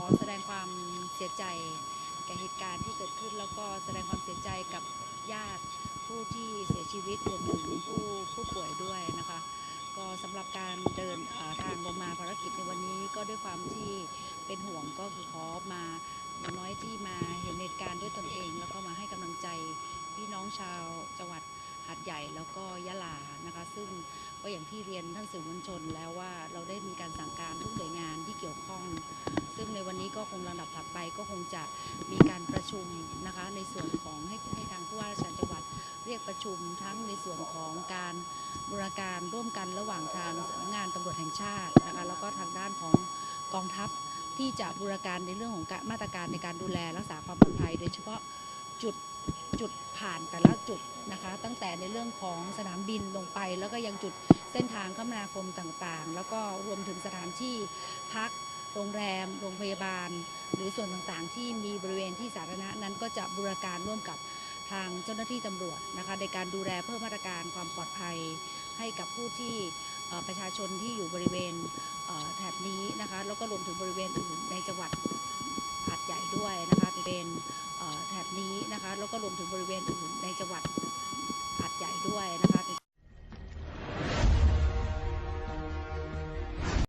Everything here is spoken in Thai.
ขอแสดงความเสียใจแก่เหตุการณ์ที่เกิดขึ้น แล้วก็แสดงความเสียใจกับญาติผู้ที่เสียชีวิตรวมถึงผู้ผู้ป่วยด้วยนะคะ ก็สำหรับการเดินทางลงมาภารกิจในวันนี้ก็ด้วยความที่เป็นห่วงก็คือขอมาอย่างน้อยที่มาเห็นเหตุการณ์ด้วยตนเอง แล้วก็มาให้กำลังใจพี่น้องชาวจังหวัดหาดใหญ่แล้วก็ยะลานะคะ ซึ่งก็อย่างที่เรียนท่านสื่อมวลชนแล้วว่าเราได้ นี้ก็คงลำดับถัดไปก็คงจะมีการประชุมนะคะในส่วนของให้ให้ทางผู้ว่าราชการจังหวัดเรียกประชุมทั้งในส่วนของการบูรณาการร่วมกันระหว่างทางสำนักงานตำรวจแห่งชาตินะคะแล้วก็ทางด้านของกองทัพที่จะบูรณาการในเรื่องของการมาตรการในการดูแลรักษาความปลอดภัย โดยเฉพาะจุดจุดผ่านแต่ละจุดนะคะ ตั้งแต่ในเรื่องของสนามบินลงไป แล้วก็ยังจุดเส้นทางคมนาคมต่างๆ แล้วก็รวมถึงสถานที่พัก โรงแรม โรงพยาบาล หรือส่วนต่างๆ ที่มีบริเวณที่สาธารณะนั้นก็จะบูรการร่วมกับทางเจ้าหน้าที่ตำรวจนะคะในการดูแลเพิ่มมาตรการความปลอดภัย ให้กับผู้ที่ประชาชนที่อยู่บริเวณแถบนี้นะคะแล้วก็รวมถึงบริเวณอื่นในจังหวัดหาดใหญ่ด้วยนะคะบริเวณแถบนี้นะคะแล้วก็รวมถึงบริเวณอื่นในจังหวัด